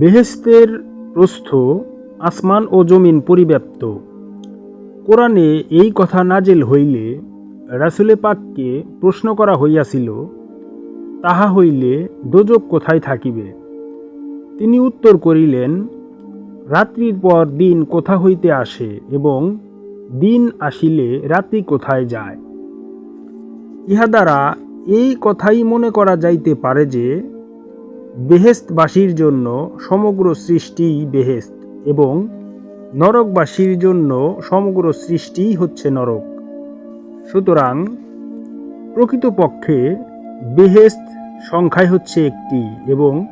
বেহেস্তের প্রস্থ আসমান ও জমিন পরিব্যাপ্ত। কোরআনে এই কথা নাজেল হইলে রাসুলে পাককে প্রশ্ন করা হইয়াছিল, তাহা হইলে দোজক কোথায় থাকিবে? তিনি উত্তর করিলেন, রাত্রির পর দিন কোথা হইতে আসে এবং দিন আসিলে রাত্রি কোথায় যায়? ইহা দ্বারা এই কথাই মনে করা যাইতে পারে যে বেহেস্তবাসীর জন্য সমগ্র সৃষ্টিই বেহেস্ত এবং নরকবাসীর জন্য সমগ্র সৃষ্টিই হচ্ছে নরক। সুতরাং প্রকৃতপক্ষে বেহেস্ত সংখ্যায় হচ্ছে একটি এবং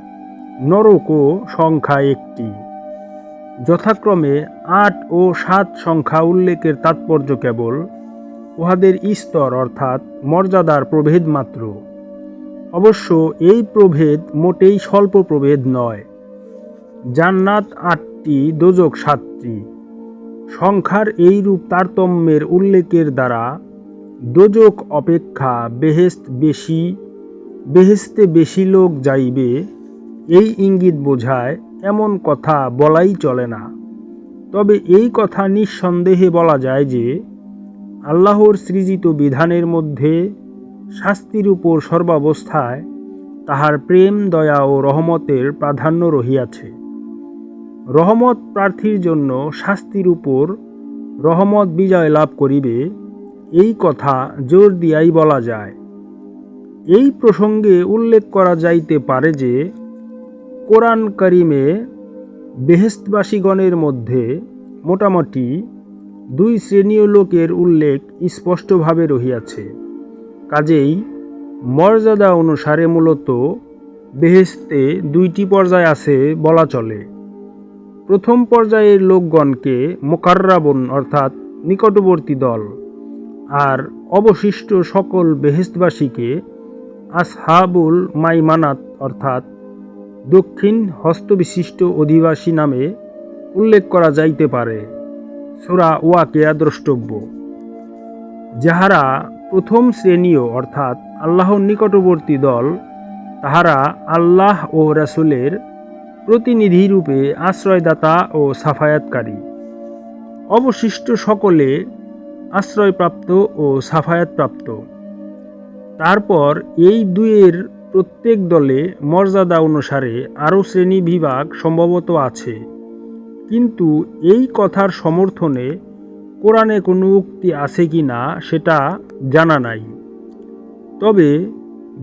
নরকও সংখ্যা একটি। যথাক্রমে আট ও সাত সংখ্যা উল্লেখের তাৎপর্য কেবল, উহাদের স্তর অর্থাৎ মর্যাদার প্রভেদ মাত্র। অবশ্য এই প্রভেদ মোটেই স্বল্প প্রভেদ নয়। জান্নাত আটটি, দোজক সাতটি। সংখ্যার এই রূপ তারতম্যের উল্লেখের দ্বারা দোজক অপেক্ষা বেহেস্ত বেশি বেহেস্তে বেশি লোক যাইবে, এই ইঙ্গিত বোঝায় এমন কথা বলাই চলে না। তবে এই কথা নিঃসন্দেহে বলা যায় যে, আল্লাহর সৃজিত বিধানের মধ্যে শাস্তির উপর সর্বাবস্থায় তাহার প্রেম, দয়া ও রহমতের প্রাধান্য রহিয়াছে। রহমত প্রার্থীর জন্য শাস্তির উপর রহমত বিজয় লাভ করিবে, এই কথা জোর দিয়াই বলা যায়। এই প্রসঙ্গে উল্লেখ করা যাইতে পারে যে, কোরআন করিমে বেহেস্তবাসীগণের মধ্যে মোটামুটি দুই শ্রেণীয় লোকের উল্লেখ স্পষ্টভাবে রহিয়াছে। কাজেই মর্যাদা অনুসারে মূলত বেহেস্তে দুইটি পর্যায় আছে বলা চলে। প্রথম পর্যায়ের লোকগণকে মোকাররাবন অর্থাৎ নিকটবর্তী দল আর অবশিষ্ট সকল বেহেস্তবাসীকে আসহাবুল মাইমানাত অর্থাৎ দক্ষিণ হস্তবিশিষ্ট অধিবাসী নামে উল্লেখ করা যাইতে পারে। সুরা ওয়াকেয়া দ্রষ্টব্য। যাহারা প্রথম শ্রেণীয় অর্থাৎ আল্লাহর নিকটবর্তী দল, তাহারা আল্লাহ ও রাসুলের প্রতিনিধিরূপে আশ্রয়দাতা ও সাফায়াতকারী। অবশিষ্ট সকলে আশ্রয়প্রাপ্ত ও সাফায়াতপ্রাপ্ত। তারপর এই দুয়ের প্রত্যেক দলে মর্যাদা অনুসারে আরও শ্রেণি বিভাগ সম্ভবত আছে। কিন্তু এই কথার সমর্থনে কোরআনে কোনো উক্তি আছে কি না, সেটা জানা নাই। তবে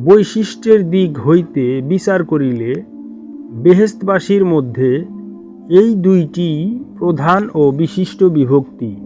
বৈশিষ্ট্যের দিক হইতে বিচার করিলে বেহেস্তবাসীর মধ্যে এই দুইটি প্রধান ও বিশিষ্ট বিভক্তি